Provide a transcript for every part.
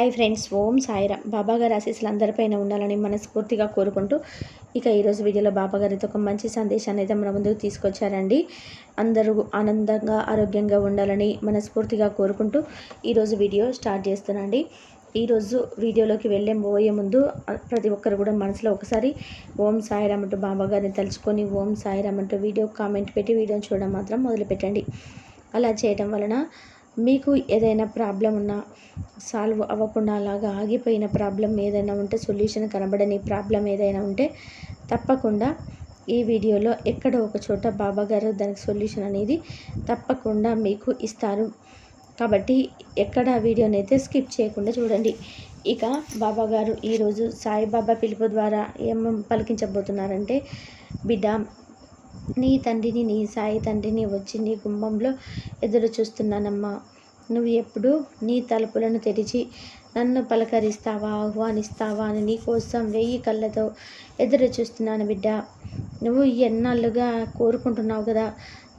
I friends ఓం సాయిరామ్. బాబాగారి ఆశీస్సులు అందరిపైన ఉండాలని మనస్ఫూర్తిగా కోరుకుంటూ ఇక ఈరోజు వీడియోలో బాబాగారితో ఒక మంచి సందేశాన్ని అయితే మన ముందుకు తీసుకొచ్చారండి. అందరూ ఆనందంగా ఆరోగ్యంగా ఉండాలని మనస్ఫూర్తిగా కోరుకుంటూ ఈరోజు వీడియో స్టార్ట్ చేస్తున్నాండి ఈరోజు వీడియోలోకి వెళ్ళే పోయే ముందు ప్రతి ఒక్కరు కూడా మనసులో ఒకసారి ఓం సాయిరామ్ అంటూ బాబాగారిని తలుచుకొని ఓం సాయిరామ్ అంటూ వీడియో కామెంట్ పెట్టి వీడియోని చూడడం మాత్రం మొదలుపెట్టండి. అలా చేయడం వలన మీకు ఏదైనా ప్రాబ్లం ఉన్నా సాల్వ్ అవ్వకుండా అలాగా ఆగిపోయిన ప్రాబ్లం ఏదైనా ఉంటే సొల్యూషన్ కనబడని ప్రాబ్లం ఏదైనా ఉంటే తప్పకుండా ఈ వీడియోలో ఎక్కడో ఒక చోట బాబా గారు దానికి సొల్యూషన్ అనేది తప్పకుండా మీకు ఇస్తారు. కాబట్టి ఎక్కడ వీడియోని అయితే స్కిప్ చేయకుండా చూడండి. ఇక బాబా గారు ఈరోజు సాయిబాబా పిలుపు ద్వారా ఏం పలికించబోతున్నారంటే బిడ్డ నీ తండ్రిని నీ సాయి తండ్రిని వచ్చి నీ కుంభంలో ఎదురు చూస్తున్నానమ్మా. నువ్వు ఎప్పుడు నీ తలుపులను తెరిచి నన్ను పలకరిస్తావా ఆహ్వానిస్తావా అని నీకోసం వెయ్యి కళ్ళతో ఎదురు చూస్తున్నాను బిడ్డ. నువ్వు ఎన్నాళ్ళుగా కోరుకుంటున్నావు కదా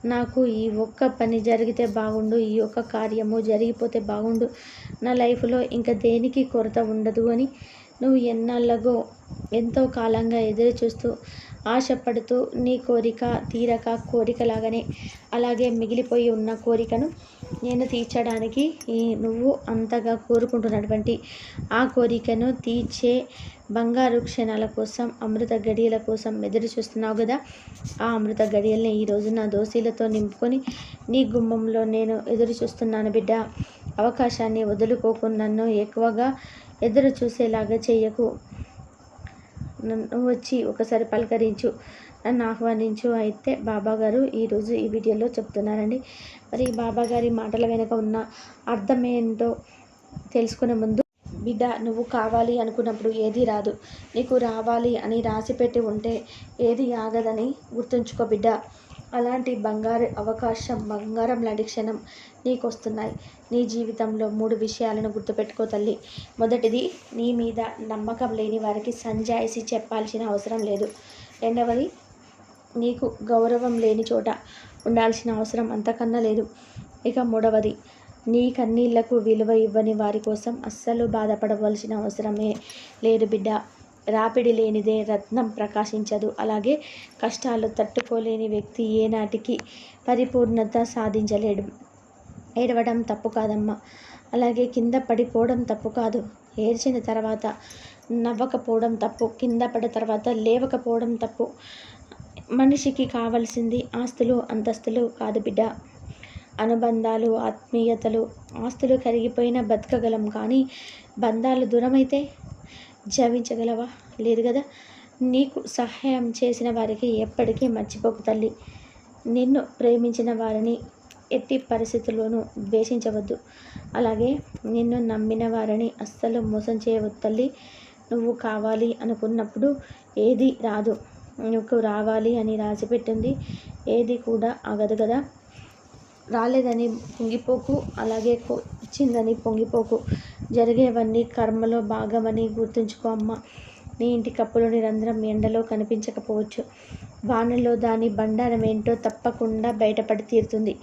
నాకు ఈ ఒక్క పని జరిగితే బాగుండు ఈ ఒక్క కార్యము జరిగిపోతే బాగుండు. నా లైఫ్లో ఇంకా దేనికి కొరత ఉండదు అని నువ్వు ఎన్నాళ్ళగో ఎంతో కాలంగా ఎదురు చూస్తూ ఆశపడుతూ నీ కోరిక తీరక కోరికలాగానే అలాగే మిగిలిపోయి ఉన్న కోరికను నేను తీర్చడానికి ఈ నువ్వు అంతగా కోరుకుంటున్నటువంటి ఆ కోరికను తీర్చే బంగారు క్షణాల కోసం అమృత గడియల కోసం ఎదురు చూస్తున్నావు కదా? ఆ అమృత గడియల్ని ఈరోజు నా దోశీలతో నింపుకొని నీ గుమ్మంలో నేను ఎదురు చూస్తున్నాను బిడ్డ. అవకాశాన్ని వదులుకోకు నన్ను ఎక్కువగా ఎదురు చూసేలాగా చేయకు. నన్ను వచ్చి ఒకసారి పలకరించు నన్ను ఆహ్వానించు. అయితే బాబా గారు ఈరోజు ఈ వీడియోలో చెప్తున్నారండి. మరి బాబా గారి మాటల వెనుక ఉన్న అర్థం ఏంటో తెలుసుకునే ముందు బిడ్డ నువ్వు కావాలి అనుకున్నప్పుడు ఏది రాదు. నీకు రావాలి అని రాసిపెట్టి ఉంటే ఏది ఆగదని గుర్తుంచుకో బిడ్డ. అలాంటి బంగారు అవకాశం బంగారం లాంటి క్షణం నీకు వస్తున్నాయి నీ జీవితంలో మూడు విషయాలను గుర్తుపెట్టుకో తల్లి. మొదటిది నీ మీద నమ్మకం లేని వారికి సంజాయిసి చెప్పాల్సిన అవసరం లేదు. రెండవది నీకు గౌరవం లేని చోట ఉండాల్సిన అవసరం అంతకన్నా లేదు. ఇక మూడవది నీ కన్నీళ్ళకు విలువ ఇవ్వని వారి కోసం అస్సలు బాధపడవలసిన అవసరమే లేదు బిడ్డ. రాపిడి లేనిదే రత్నం ప్రకాశించదు. అలాగే కష్టాలు తట్టుకోలేని వ్యక్తి ఏనాటికి పరిపూర్ణత సాధించలేడు. ఏడవడం తప్పు కాదమ్మా. అలాగే కింద పడిపోవడం తప్పు కాదు. ఏడ్చిన తర్వాత నవ్వకపోవడం తప్పు. కింద పడిన తర్వాత లేవకపోవడం తప్పు. మనిషికి కావలసింది ఆస్తులు అంతస్తులు కాదు బిడ్డ. అనుబంధాలు ఆత్మీయతలు. ఆస్తులు కరిగిపోయినా బతకగలం. కానీ బంధాలు దూరమైతే జవించగలవా లేదు కదా. నీకు సహాయం చేసిన వారికి ఎప్పటికీ మర్చిపోకు తల్లి. నిన్ను ప్రేమించిన వారిని ఎట్టి పరిస్థితుల్లోనూ ద్వేషించవద్దు. అలాగే నిన్ను నమ్మిన వారిని అస్సలు మోసం చేయవద్దు తల్లి. నువ్వు కావాలి అనుకున్నప్పుడు ఏది రాదు. నువ్వు రావాలి అని రాసిపెట్టింది ఏది కూడా ఆగదు కదా. రాలేదని పొంగిపోకు అలాగే వచ్చిందని పొంగిపోకు. జరిగేవన్నీ కర్మలో భాగమని గుర్తుంచుకో అమ్మ. నీ ఇంటి కప్పులోని నిరంతరం ఎండలో కనిపించకపోవచ్చు. వానలో దాని బండారం ఏంటో తప్పకుండా బయటపడి తీరుతుంది.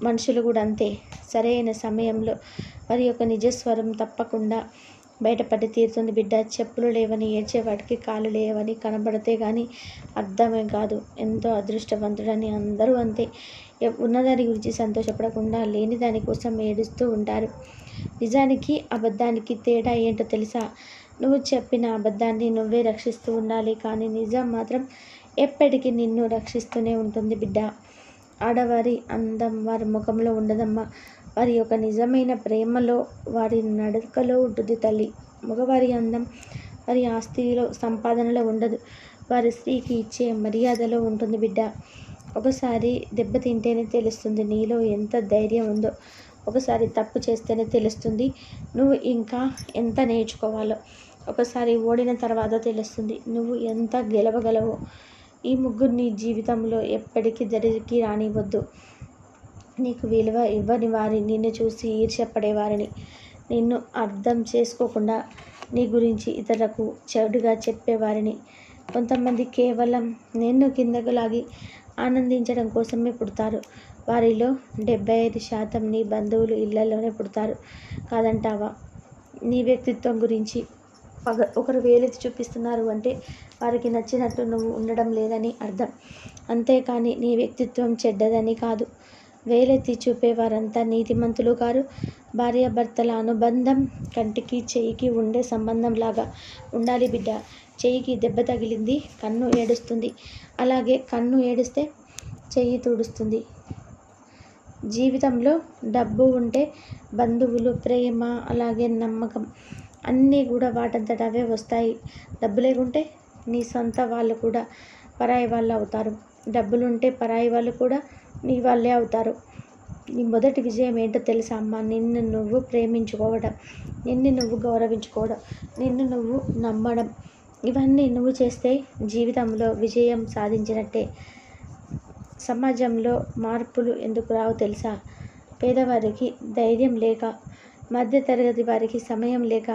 మనుషులు కూడా అంతే. సరైన సమయంలో వారి యొక్క నిజస్వరం తప్పకుండా బయటపడి తీరుతుంది బిడ్డ. చెప్పులు లేవని ఏడ్చేవాడికి కాళ్ళు లేవని కనబడితే కానీ అర్థమే కాదు. ఎంతో అదృష్టవంతుడని అందరూ అంతే. ఉన్నదాని గురించి సంతోషపడకుండా లేని దానికోసం ఏడుస్తూ ఉంటారు. నిజానికి అబద్ధానికి తేడా ఏంటో తెలుసా? నువ్వు చెప్పిన అబద్ధాన్ని నువ్వే రక్షిస్తూ ఉండాలి కానీ నిజం మాత్రం ఎప్పటికీ నిన్ను రక్షిస్తూనే ఉంటుంది బిడ్డ. ఆడవారి అందం వారి ముఖంలో ఉండదమ్మా. వారి యొక్క నిజమైన ప్రేమలో వారి నడకలో ఉంటుంది తల్లి. మగవారి అందం వారి ఆస్తిలో సంపాదనలో ఉండదు. వారి స్త్రీకి ఇచ్చే మర్యాదలో ఉంటుంది బిడ్డ. ఒకసారి దెబ్బతింటేనే తెలుస్తుంది నీలో ఎంత ధైర్యం ఉందో. ఒకసారి తప్పు చేస్తేనే తెలుస్తుంది నువ్వు ఇంకా ఎంత నేర్చుకోవాలో. ఒకసారి ఓడిన తర్వాత తెలుస్తుంది నువ్వు ఎంత గెలవగలవో. ఈ ముగ్గురు నీ జీవితంలో ఎప్పటికీ జరిగి రానివ్వద్దు. నీకు విలువ ఇవ్వని వారి నిన్ను చూసి ఈర్ష్యపడేవారిని నిన్ను అర్థం చేసుకోకుండా నీ గురించి ఇతరులకు చెడుగా చెప్పేవారిని కొంతమంది కేవలం నిన్ను కిందకు లాగి ఆనందించడం కోసమే పుడతారు. వారిలో డెబ్బై ఐదు శాతం నీ బంధువులు ఇళ్ళలోనే పుడతారు కాదంటావా? నీ వ్యక్తిత్వం గురించి పగ ఒకరు వేలెత్తి చూపిస్తున్నారు అంటే వారికి నచ్చినట్టు నువ్వు ఉండడం లేదని అర్థం. అంతేకాని నీ వ్యక్తిత్వం చెడ్డదని కాదు. వేలెత్తి చూపేవారంతా నీతిమంతులు కారు భార్యాభర్తల అనుబంధం కంటికి చెయ్యికి ఉండే సంబంధంలాగా ఉండాలి బిడ్డ. చెయ్యికి దెబ్బ తగిలింది కన్ను ఏడుస్తుంది. అలాగే కన్ను ఏడిస్తే చెయ్యి తుడుస్తుంది. జీవితంలో డబ్బు ఉంటే బంధువులు ప్రేమ అలాగే నమ్మకం అన్నీ కూడా వాటంతట అవే వస్తాయి. డబ్బు లేకుంటే నీ సొంత వాళ్ళు కూడా పరాయి వాళ్ళు అవుతారు. డబ్బులుంటే పరాయి వాళ్ళు కూడా నీ వాళ్ళే అవుతారు. నీ మొదటి విజయం ఏంటో తెలుసా అమ్మ? నిన్ను నువ్వు ప్రేమించుకోవడం నిన్ను నువ్వు గౌరవించుకోవడం నిన్ను నువ్వు నమ్మడం. ఇవన్నీ నువ్వు చేస్తే జీవితంలో విజయం సాధించినట్టే. సమాజంలో మార్పులు ఎందుకు రావు తెలుసా? పేదవారికి ధైర్యం లేక మధ్యతరగతి వారికి సమయం లేక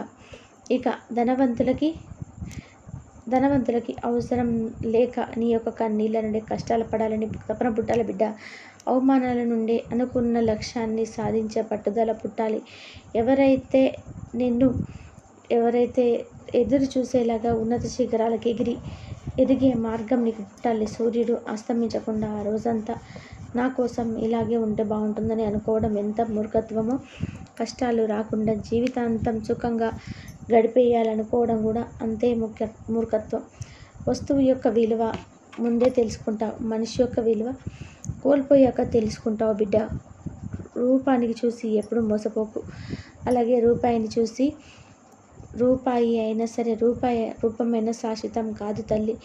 ఇక ధనవంతులకి ధనవంతులకి అవసరం లేక నీ యొక్క కన్నీళ్ళ నుండి కష్టాలు పడాలని తపన పుట్టాలి బిడ్డ. అవమానాల నుండి అనుకున్న లక్ష్యాన్ని సాధించే పట్టుదల పుట్టాలి. ఎవరైతే నిన్ను ఎవరైతే ఎదురు చూసేలాగా ఉన్నత శిఖరాలకు ఎగిరి ఎదిగే మార్గం నీకు పుట్టాలి. సూర్యుడు అస్తమించకుండా ఆ రోజంతా నా కోసం ఇలాగే ఉంటే బాగుంటుందని అనుకోవడం ఎంత మూర్ఖత్వమో? కష్టాలు రాకుండా జీవితాంతం సుఖంగా గడిపేయాలనుకోవడం కూడా అంతే ముఖ్య మూర్ఖత్వం. వస్తువు యొక్క విలువ ముందే తెలుసుకుంటావు. మనిషి యొక్క విలువ కోల్పోయాక తెలుసుకుంటావు బిడ్డ. రూపానికి చూసి ఎప్పుడు మోసపోకు. అలాగే రూపాయిని చూసి రూపాయి అయినా సరే రూపాయి రూపమైన శాశ్వతం కాదు తల్లి.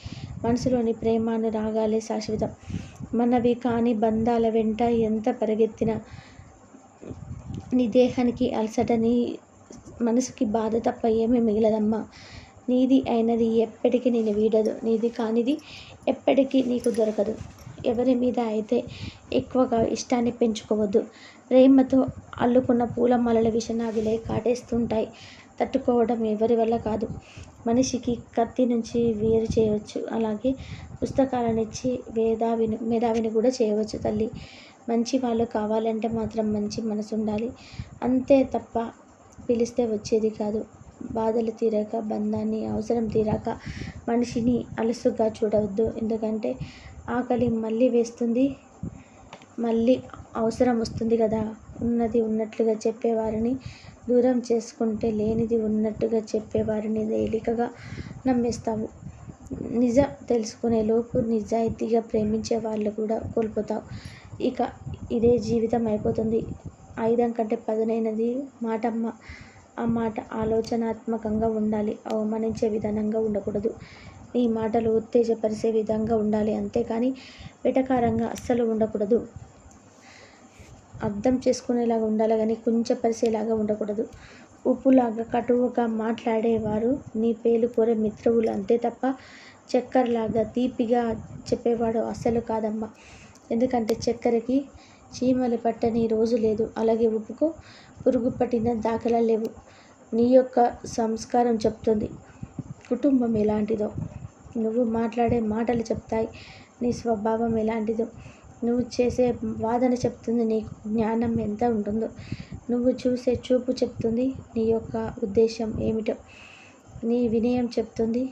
మనసులోని ప్రేమాను రాగాలే శాశ్వతం. మనవి కాని బంధాల వెంట ఎంత పరిగెత్తినా నీ దేహానికి అలసట నీ మనసుకి బాధ తప్ప ఏమీ మిగలదమ్మా. నీది అయినది ఎప్పటికీ నేను వీడదు. నీది కానిది ఎప్పటికీ నీకు దొరకదు. ఎవరి మీద అయితే ఎక్కువగా ఇష్టాన్ని పెంచుకోవద్దు. ప్రేమతో అల్లుకున్న పూలమాలల విషనాగులే కాటేస్తుంటాయి. తట్టుకోవడం ఎవరి వల్ల కాదు. మనిషికి కత్తి నుంచి వేరు చేయవచ్చు. అలాగే పుస్తకాలనిచ్చి వేదావిని మేధావిని కూడా చేయవచ్చు తల్లి. మంచి వాళ్ళు కావాలంటే మాత్రం మంచి మనసు ఉండాలి అంతే తప్ప పిలిస్తే వచ్చేది కాదు. బాధలు తీరాక బంధాన్ని అవసరం తీరాక మనిషిని అలసుగా చూడవద్దు. ఎందుకంటే ఆకలి మళ్ళీ వేస్తుంది మళ్ళీ అవసరం వస్తుంది కదా. ఉన్నది ఉన్నట్లుగా చెప్పేవారిని దూరం చేసుకుంటే లేనిది ఉన్నట్టుగా చెప్పేవారిని తేలికగా నమ్మేస్తావు. నిజం తెలుసుకునే లోపు నిజాయితీగా ప్రేమించే వాళ్ళు కూడా కోల్పోతావు. ఇక ఇదే జీవితం అయిపోతుంది. ఆయుధం కంటే పదునైనది మాటమ్మ ఆ మాట ఆలోచనాత్మకంగా ఉండాలి. అవమానించే విధానంగా ఉండకూడదు. నీ మాటలు ఉత్తేజపరిచే విధంగా ఉండాలి అంతేకాని వెటకారంగా అస్సలు ఉండకూడదు. అర్థం చేసుకునేలాగా ఉండాలి కానీ కుంచపరిచేలాగా ఉండకూడదు. ఉప్పులాగా కటువుగా మాట్లాడేవారు నీ పేలు కోరే మిత్రువులు అంతే తప్ప చక్కెరలాగా తీపిగా చెప్పేవాడు అస్సలు కాదమ్మా. ఎందుకంటే చక్కెరకి చీమలు పట్టని రోజు లేదు. అలాగే ఉప్పుకు పురుగు పట్టిన దాఖలా లేవు. నీ యొక్క సంస్కారం చెప్తుంది. కుటుంబం ఎలాంటిదో. నువ్వు మాట్లాడే మాటలు చెప్తాయి. నీ స్వభావం ఎలాంటిదో. నువ్వు చేసే వాదన చెప్తుంది నీ జ్ఞానం ఎంత ఉంటుందో. నువ్వు చూసే చూపు చెప్తుంది నీ యొక్క ఉద్దేశం ఏమిటో. నీ వినయం చెప్తుంది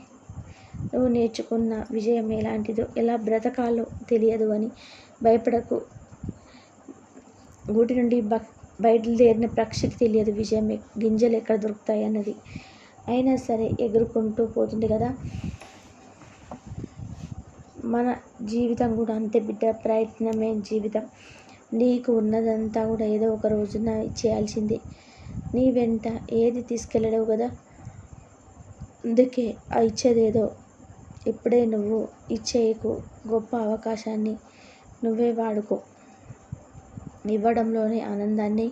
నువ్వు నేర్చుకున్న విజయం ఎలాంటిదో. ఎలా బ్రతకాలో తెలియదు అని భయపడకు. గూటి నుండి బ బయలుదేరిన ప్రక్షకి తెలియదు విజయం గింజలు ఎక్కడ దొరుకుతాయి అన్నది. అయినా సరే ఎగురుకుంటూ పోతుంది కదా. మన జీవితం కూడా అంతే బిడ్డ. ప్రయత్నమే జీవితం. నీకు ఉన్నదంతా కూడా ఏదో ఒక రోజున చేయాల్సిందే. నీ వెంట ఏది తీసుకెళ్ళలేవు కదా? అందుకే ఆ ఇచ్చేదేదో. ఇప్పుడే నువ్వు ఇచ్చేయకు గొప్ప అవకాశాన్ని నువ్వే వాడుకో. ఇవ్వడంలోని ఆనందాన్ని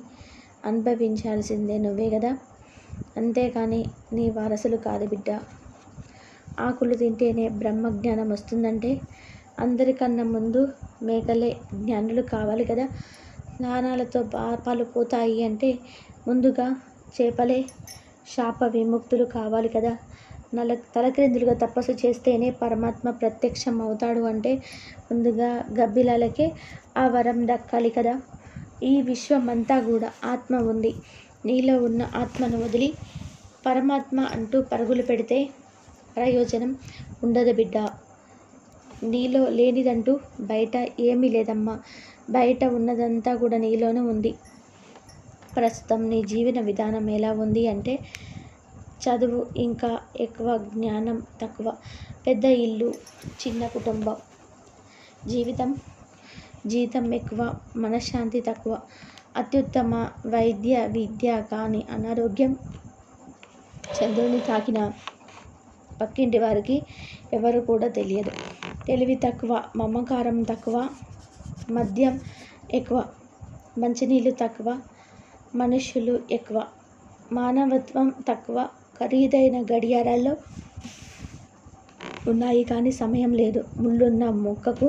అనుభవించాల్సిందే నువ్వే కదా? అంతేకాని నీ వారసులు కాదు బిడ్డ. ఆకులు తింటేనే బ్రహ్మజ్ఞానం వస్తుందంటే అందరికన్నా ముందు మేకలే జ్ఞానులు కావాలి కదా. స్నానాలతో పాపాలు పోతాయి అంటే ముందుగా చేపలే శాప విముక్తులు కావాలి కదా. నల తలక్రిందులుగా తపస్సు చేస్తేనే పరమాత్మ ప్రత్యక్షం అవుతాడు అంటే ముందుగా గబ్బిలాలకే ఆ వరం దక్కాలి కదా. ఈ విశ్వమంతా కూడా ఆత్మ ఉంది. నీలో ఉన్న ఆత్మను వదిలి పరమాత్మ అంటూ పరుగులు పెడితే ప్రయోజనం ఉండదు బిడ్డ. నీలో లేనిదంటూ బయట ఏమీ లేదమ్మా. బయట ఉన్నదంతా కూడా నీలోనే ఉంది. ప్రస్తుతం నీ జీవన విధానం ఎలా ఉంది అంటే చదువు ఇంకా ఎక్కువ జ్ఞానం తక్కువ పెద్ద ఇల్లు చిన్న కుటుంబం జీవితం జీతం ఎక్కువ మనశ్శాంతి తక్కువ అత్యుత్తమ వైద్య విద్య కానీ అనారోగ్యం చంద్రుని తాకిన పక్కింటి వారికి ఎవరు కూడా తెలియదు. తెలివి తక్కువ మమకారం తక్కువ మద్యం ఎక్కువ మంచినీళ్ళు తక్కువ మనుషులు ఎక్కువ మానవత్వం తక్కువ ఖరీదైన గడియారాల్లో ఉన్నాయి కానీ సమయం లేదు. ముళ్ళున్న మొక్కకు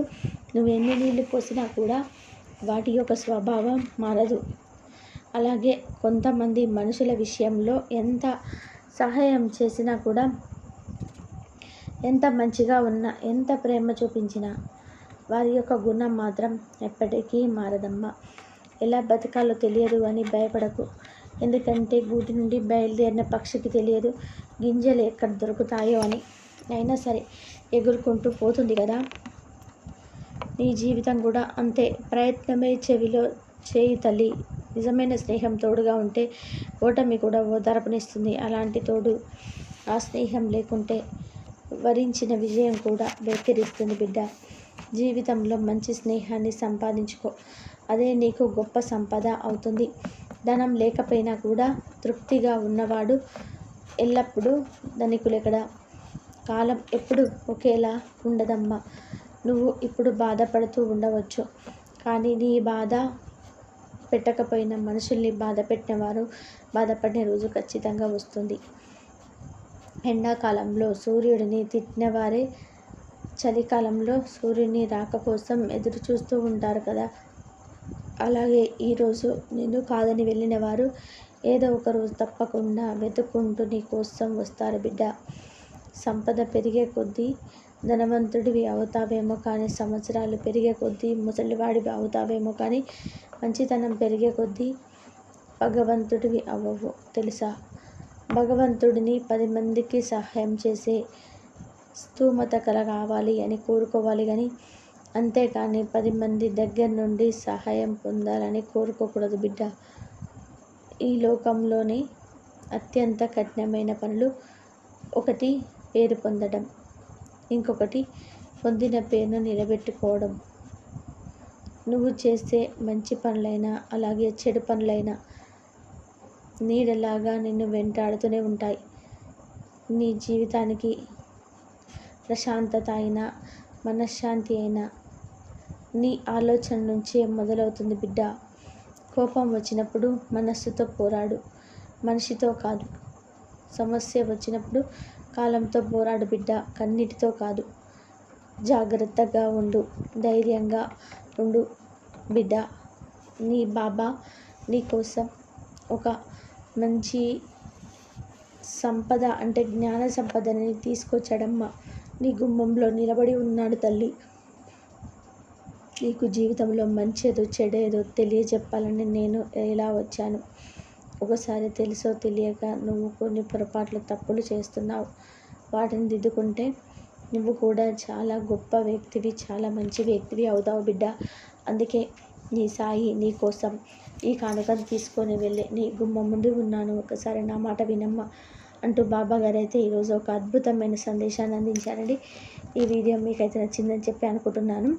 నువ్వు ఎన్ని నీళ్ళు పోసినా కూడా వాటి యొక్క స్వభావం మారదు. అలాగే కొంతమంది మనుషుల విషయంలో ఎంత సహాయం చేసినా కూడా ఎంత మంచిగా ఉన్నా ఎంత ప్రేమ చూపించినా వారి యొక్క గుణం మాత్రం ఎప్పటికీ మారదమ్మా. ఎలా బతకాలో తెలియదు అని భయపడకు. ఎందుకంటే గూటి నుండి బయలుదేరిన పక్షికి తెలియదు గింజలు ఎక్కడ దొరుకుతాయో అని. అయినా సరే ఎగురుకుంటూ పోతుంది కదా? నీ జీవితం కూడా అంతే. ప్రయత్నమే చెవిలో చేయి తల్లి. నిజమైన స్నేహం తోడుగా ఉంటే ఓటమి కూడా ఓదార్పునిస్తుంది అలాంటి తోడు ఆ స్నేహం లేకుంటే వరించిన విజయం కూడా వెక్కిరిస్తుంది బిడ్డ. జీవితంలో మంచి స్నేహాన్ని సంపాదించుకో. అదే నీకు గొప్ప సంపద అవుతుంది. ధనం లేకపోయినా కూడా తృప్తిగా ఉన్నవాడు ఎల్లప్పుడూ ధనికులెక్కడ? కాలం ఎప్పుడు ఒకేలా ఉండదమ్మా. నువ్వు ఇప్పుడు బాధపడుతూ ఉండవచ్చు. కానీ నీ బాధ పెట్టకపోయిన మనుషుల్ని బాధ పెట్టినవారు బాధపడిన రోజు ఖచ్చితంగా వస్తుంది. ఎండాకాలంలో సూర్యుడిని తిట్టినవారే చలికాలంలో సూర్యుని రాక కోసం ఎదురు చూస్తూ ఉంటారు కదా. అలాగే ఈరోజు నిన్ను కాదని వెళ్ళిన వారు ఏదో ఒక రోజు తప్పకుండా వెతుక్కుంటూ నీ కోసం వస్తారు బిడ్డ. సంపద పెరిగే కొద్దీ ధనవంతుడివి అవుతావేమో కానీ సంవత్సరాలు పెరిగే కొద్దీ ముసలివాడివి అవుతావేమో కానీ మంచితనం పెరిగే కొద్దీ భగవంతుడివి అవ్వవు తెలుసా? భగవంతుడిని పది మందికి సహాయం చేసే స్థూమత కల కావాలి అని కోరుకోవాలి కానీ అంతేకాని పది మంది దగ్గర నుండి సహాయం పొందాలని కోరుకోకూడదు బిడ్డ. ఈ లోకంలోని అత్యంత కఠినమైన పనులు ఒకటి పేరు పొందడం ఇంకొకటి పొందిన పేరును నిలబెట్టుకోవడం. నువ్వు చేసే మంచి పనులైనా అలాగే చెడు పనులైనా నీడలాగా నిన్ను వెంటాడుతూనే ఉంటాయి. నీ జీవితానికి ప్రశాంతత అయినా మనశ్శాంతి అయినా నీ ఆలోచన నుంచే మొదలవుతుంది బిడ్డ. కోపం వచ్చినప్పుడు మనస్సుతో పోరాడు. మనిషితో కాదు. సమస్య వచ్చినప్పుడు కాలంతో పోరాడు బిడ్డ. కన్నిటితో కాదు. జాగ్రత్తగా ఉండు. ధైర్యంగా ఉండు బిడ్డ. నీ బాబా నీ కోసం ఒక మంచి సంపద అంటే జ్ఞాన సంపదని తీసుకొచ్చాడమ్మ నీ గుమ్మంలో నిలబడి ఉన్నాడు తల్లి. నీకు జీవితంలో మంచేదో చెడేదో తెలియజెప్పాలని నేను ఎలా వచ్చాను? ఒకసారి తెలుసో తెలియక నువ్వు కొన్ని పొరపాట్లు తప్పులు చేస్తున్నావు. వాటిని దిద్దుకుంటే నువ్వు కూడా చాలా గొప్ప వ్యక్తివి చాలా మంచి వ్యక్తివి అవుతావు బిడ్డ. అందుకే నీ సాయి నీ కోసం ఈ కానుకను తీసుకొని వెళ్ళి నీ గుమ్మ ముందు ఉన్నాను ఒకసారి నా మాట వినమ్మ అంటూ బాబా గారు అయితే ఈరోజు ఒక అద్భుతమైన సందేశాన్ని అందించారండి. ఈ వీడియో మీకైతే నచ్చిందని చెప్పి అనుకుంటున్నాను.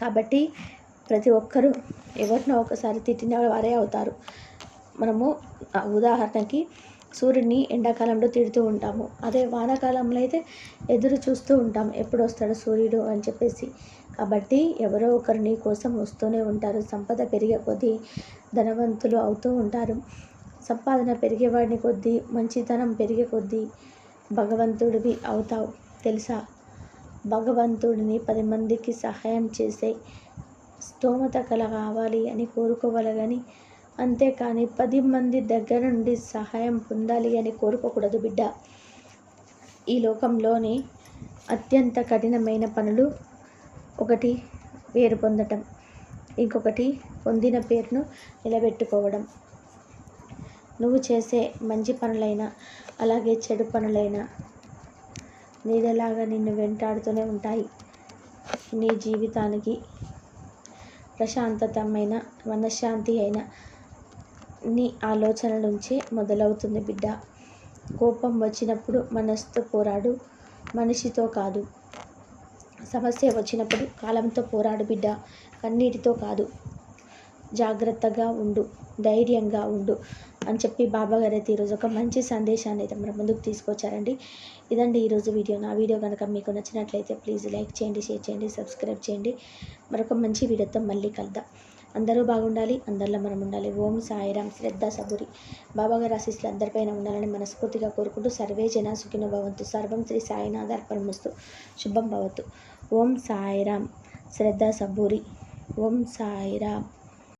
కాబట్టి ప్రతి ఒక్కరూ ఎవరినో ఒకసారి తిట్టిన వారే అవుతారు. మనము ఉదాహరణకి సూర్యుడిని ఎండాకాలంలో తిడుతూ ఉంటాము. అదే వానాకాలంలో అయితే ఎదురు చూస్తూ ఉంటాం. ఎప్పుడు వస్తాడు సూర్యుడు? అని చెప్పేసి కాబట్టి ఎవరో ఒకరు నీ కోసం వస్తూనే ఉంటారు. సంపద పెరిగే కొద్దీ ధనవంతులు అవుతూ ఉంటారు. సంపాదన పెరిగేవాడిని కొద్దీ మంచితనం పెరిగే కొద్దీ భగవంతుడివి అవుతావు తెలుసా? భగవంతుడిని పది మందికి సహాయం చేసే స్తోమత కల కావాలి అని కోరుకోవాలి కానీ అంతేకాని పది మంది దగ్గర నుండి సహాయం పొందాలి అని కోరుకోకూడదు బిడ్డ. ఈ లోకంలోని అత్యంత కఠినమైన పనులు ఒకటి పేరు పొందటం ఇంకొకటి పొందిన పేరును నిలబెట్టుకోవడం. నువ్వు చేసే మంచి పనులైనా అలాగే చెడు పనులైనా నీడలాగా నిన్ను వెంటాడుతూనే ఉంటాయి. నీ జీవితానికి ప్రశాంతతమైన మనశ్శాంతి అయిన నీ ఆలోచన నుంచే మొదలవుతుంది బిడ్డ. కోపం వచ్చినప్పుడు మనసుతో పోరాడు మనిషితో కాదు. సమస్య వచ్చినప్పుడు కాలంతో పోరాడు బిడ్డ. కన్నీటితో కాదు. జాగ్రత్తగా ఉండు. ధైర్యంగా ఉండు అని చెప్పి బాబాగారు అయితే ఈరోజు ఒక మంచి సందేశాన్ని అయితే మన ముందుకు తీసుకొచ్చారండి. ఇదండి ఈరోజు వీడియో. నా వీడియో కనుక మీకు నచ్చినట్లయితే ప్లీజ్ లైక్ చేయండి షేర్ చేయండి సబ్స్క్రైబ్ చేయండి. మరొక మంచి వీడియోతో మళ్ళీ కలుద్దాం. అందరూ బాగుండాలి అందరిలో మనం ఉండాలి. ఓం సాయిరామ్ శ్రద్ధ సబురి. బాబాగారి ఆశీస్సులు అందరిపైన ఉండాలని మనస్ఫూర్తిగా కోరుకుంటూ సర్వే జన సుఖిన భవంతు. సర్వం శ్రీ సాయినాథ అర్పణముస్తు. శుభం భవతు. ఓం సాయిరామ్ శ్రద్ధ సబూరి. ఓం సాయిరామ్